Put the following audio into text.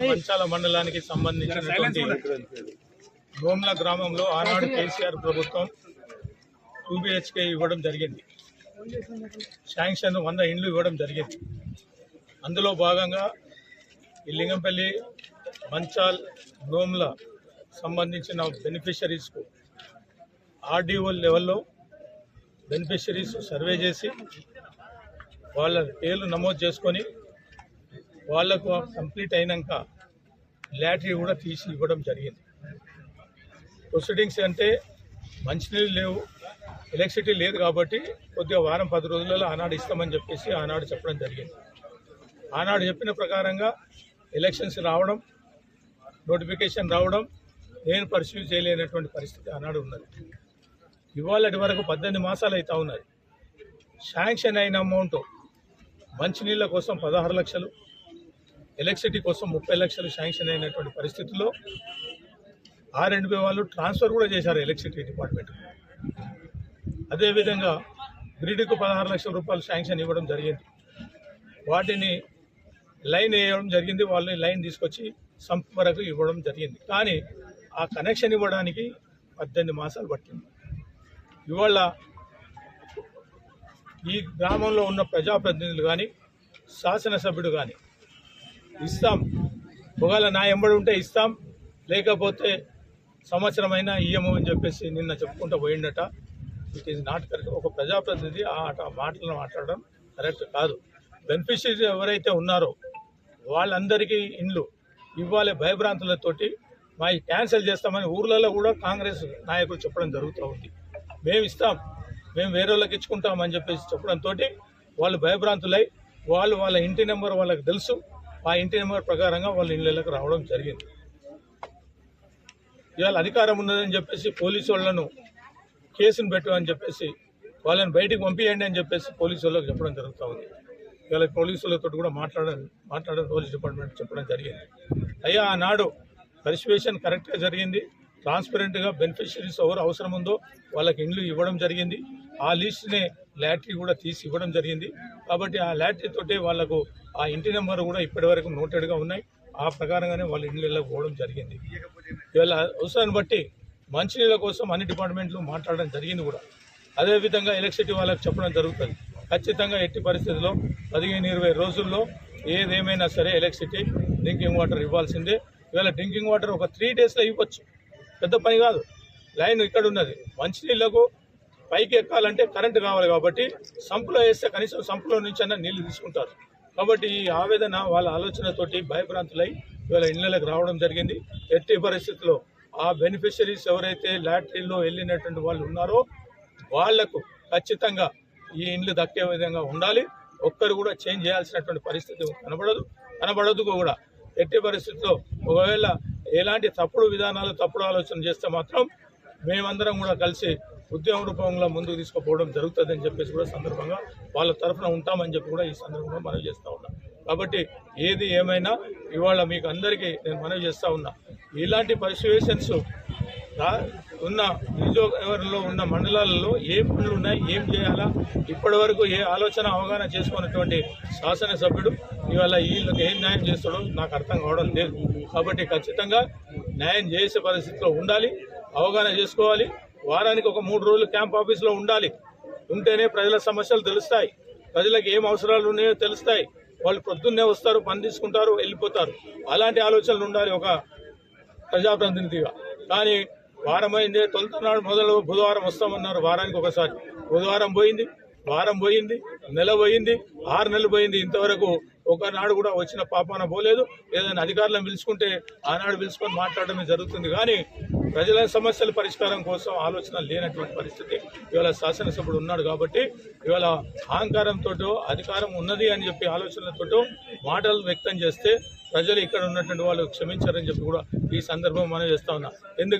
మంచాల మండలానికి సంబంధించినటువంటి భూమ్ల గ్రామంలో ఆనాడు కేసీఆర్ ప్రభుత్వం టూ బిహెచ్కే ఇవ్వడం జరిగింది. శాంక్షన్ వంద ఇండ్లు ఇవ్వడం జరిగింది. అందులో భాగంగా ఈ లింగంపల్లి మంచాల్ రోమ్ల సంబంధించిన బెనిఫిషరీస్కు ఆర్డీఓ లెవెల్లో బెనిఫిషరీస్ సర్వే చేసి వాళ్ళ పేర్లు నమోదు చేసుకొని వాళ్ళకు కంప్లీట్ అయినాక లాటరీ కూడా తీసి ఇవ్వడం జరిగింది. ప్రొసీడింగ్స్ అంటే మంచినీళ్ళు లేవు ఎలక్ట్రిసిటీ లేదు కాబట్టి కొద్దిగా వారం పది రోజులలో ఆనాడు ఇస్తామని చెప్పేసి ఆనాడు చెప్పడం జరిగింది. ఆనాడు చెప్పిన ప్రకారంగా ఎలక్షన్స్ రావడం నోటిఫికేషన్ రావడం నేను పర్సీవ్ చేయలేనటువంటి పరిస్థితి ఆనాడు ఉన్నది. ఇవాళటి వరకు పద్దెనిమిది మాసాలు అవుతా ఉన్నది. శాంక్షన్ అయిన అమౌంట్ మంచినీళ్ళ కోసం పదహారు లక్షలు ఎలక్ట్రిసిటీ కోసం ముప్పై లక్షలు శాంక్షన్ అయినటువంటి పరిస్థితుల్లో ఆర్ అండ్ వాళ్ళు ట్రాన్స్ఫర్ కూడా చేశారు ఎలక్ట్రిసిటీ డిపార్ట్మెంట్. అదేవిధంగా గ్రిడ్కు పదహారు లక్షల రూపాయలు శాంక్షన్ ఇవ్వడం జరిగింది. వాటిని లైన్ వేయడం జరిగింది. వాళ్ళని లైన్ తీసుకొచ్చి సంప్ వరకు ఇవ్వడం జరిగింది. కానీ ఆ కనెక్షన్ ఇవ్వడానికి పద్దెనిమిది మాసాలు పట్టింది. ఇవాళ ఈ గ్రామంలో ఉన్న ప్రజాప్రతినిధులు కానీ శాసనసభ్యుడు కానీ ఇస్తాం. ఒకవేళ నా ఎంబడి ఉంటే ఇస్తాం. లేకపోతే సంవత్సరమైనా ఇయ్యము అని చెప్పేసి నిన్న చెప్పుకుంటూ పోయిండట. ఇట్ ఈజ్ నాట్ కరెక్ట్ ఒక ప్రజాప్రతినిధి ఆ మాటలను మాట్లాడడం కరెక్ట్ కాదు. బెనిఫిషరీస్ ఎవరైతే ఉన్నారో వాళ్ళందరికీ ఇండ్లు ఇవ్వాలి భయభ్రాంతులతోటి మా క్యాన్సిల్ చేస్తామని ఊర్లలో కూడా కాంగ్రెస్ నాయకులు చెప్పడం జరుగుతూ ఉంది. మేము ఇస్తాం. మేము వేరే వాళ్ళకి ఇచ్చుకుంటామని చెప్పేసి చెప్పడంతో వాళ్ళు భయభ్రాంతులై వాళ్ళు వాళ్ళ ఇంటి నెంబర్ వాళ్ళకి తెలుసు. ఆ ఇంటి నెంబర్ ప్రకారంగా వాళ్ళ ఇళ్ళకి రావడం జరిగింది. ఇవాళ అధికారం ఉన్నదని చెప్పేసి పోలీసు వాళ్ళను కేసును పెట్టు అని చెప్పేసి వాళ్ళని బయటికి పంపించండి అని చెప్పేసి పోలీసు వాళ్ళకి చెప్పడం జరుగుతూ ఉంది. ఇవాళ పోలీసులతో కూడా మాట్లాడడం మాట్లాడడం పోలీస్ డిపార్ట్మెంట్ చెప్పడం జరిగింది. అయ్యా ఆనాడు పరిశువేషన్ కరెక్ట్గా జరిగింది. ట్రాన్స్పరెంట్గా బెనిఫిషరీస్ ఎవరు అవసరం ఉందో వాళ్ళకి ఇండ్లు ఇవ్వడం జరిగింది. ఆ లిస్ట్ని లాటరీ కూడా తీసి ఇవ్వడం జరిగింది. కాబట్టి ఆ లాటరీ తోటే వాళ్ళకు ఆ ఇంటి నెంబర్ కూడా ఇప్పటివరకు నోటెడ్గా ఉన్నాయి. ఆ ప్రకారంగానే వాళ్ళ ఇండ్లలో పోవడం జరిగింది. ఇవాళ అవసరాన్ని బట్టి మంచినీళ్ళ కోసం అన్ని డిపార్ట్మెంట్లు మాట్లాడడం జరిగింది కూడా. అదేవిధంగా ఎలక్ట్రిసిటీ వాళ్ళకి చెప్పడం జరుగుతుంది. ఖచ్చితంగా ఎట్టి పరిస్థితుల్లో పదిహేను ఇరవై రోజుల్లో ఏదేమైనా సరే ఎలక్ట్రిసిటీ డ్రింకింగ్ వాటర్ ఇవ్వాల్సిందే. ఇవాళ డ్రింకింగ్ వాటర్ ఒక త్రీ డేస్లో ఇవ్వచ్చు. పెద్ద పని కాదు. లైన్ ఇక్కడ ఉన్నది. మంచినీళ్ళకు పైకి ఎక్కాలంటే కరెంటు కావాలి కాబట్టి సంపులో వేస్తే కనీసం సంపులో నుంచి అన్న నీళ్ళు తీసుకుంటారు. కాబట్టి ఈ ఆవేదన వాళ్ళ ఆలోచనతోటి భయభ్రాంతులై ఇవాళ ఇళ్ళకి రావడం జరిగింది. ఎట్టి పరిస్థితుల్లో ఆ బెనిఫిషరీస్ ఎవరైతే లాటరీలో వెళ్ళినటువంటి వాళ్ళు ఉన్నారో వాళ్ళకు ఖచ్చితంగా ఈ ఇండ్లు దక్కే విధంగా ఉండాలి. ఒక్కరు కూడా చేంజ్ చేయాల్సినటువంటి పరిస్థితి కనబడదు. కనబడదు కూడా. ఎట్టి పరిస్థితుల్లో ఒకవేళ ఎలాంటి తప్పుడు విధానాలు తప్పుడు ఆలోచన చేస్తే మాత్రం మేమందరం కూడా కలిసి ఉద్యమ రూపంలో ముందుకు తీసుకుపోవడం జరుగుతుందని చెప్పేసి కూడా సందర్భంగా వాళ్ళ తరఫున ఉంటామని చెప్పి కూడా ఈ సందర్భంగా మనవి చేస్తూ ఉన్నాం. కాబట్టి ఏది ఏమైనా ఇవాళ మీకు అందరికీ నేను మనవి చేస్తూ ఉన్నా. ఇలాంటి పరిసివేషన్స్ ఉన్న నియోజకవర్గంలో ఉన్న మండలాలలో ఏ పనులు ఉన్నాయి ఏం చేయాలా ఇప్పటి వరకు ఏ ఆలోచన అవగాహన చేసుకున్నటువంటి శాసనసభ్యుడు ఇవాళ వీళ్ళకి ఏం న్యాయం చేస్తాడో నాకు అర్థం కావడం లేదు. కాబట్టి ఖచ్చితంగా న్యాయం చేసే పరిస్థితిలో ఉండాలి అవగాహన చేసుకోవాలి. వారానికి ఒక మూడు రోజులు క్యాంప్ ఆఫీస్లో ఉండాలి. ఉంటేనే ప్రజల సమస్యలు తెలుస్తాయి. ప్రజలకు ఏం అవసరాలు ఉన్నాయో తెలుస్తాయి. వాళ్ళు పొద్దున్నే వస్తారు పని తీసుకుంటారు వెళ్ళిపోతారు. అలాంటి ఆలోచనలు ఉండాలి ఒక ప్రజాప్రతినిధిగా. కానీ వారం అయింది తొలుత నాడు మొదలు బుధవారం వస్తామన్నారు వారానికి ఒకసారి. బుధవారం పోయింది వారం పోయింది నెల పోయింది ఆరు నెలలు పోయింది. ఇంతవరకు ఒకనాడు కూడా వచ్చిన పాపాన పోలేదు. ఏదైనా అధికారులను పిలుచుకుంటే ఆనాడు పిలుచుకొని మాట్లాడడమే జరుగుతుంది. కానీ ప్రజల సమస్యల పరిష్కారం కోసం ఆలోచన లేనటువంటి పరిస్థితి. ఇవాళ శాసనసభ్యుడు ఉన్నాడు కాబట్టి ఇవాళ అహంకారంతో అధికారం ఉన్నది అని చెప్పి ఆలోచనలతో మాటలు వ్యక్తం చేస్తే ప్రజలు ఇక్కడ ఉన్నటువంటి వాళ్ళు క్షమించారని చెప్పి కూడా ఈ సందర్భం మనం చేస్తా ఉన్నా. ఎందుకంటే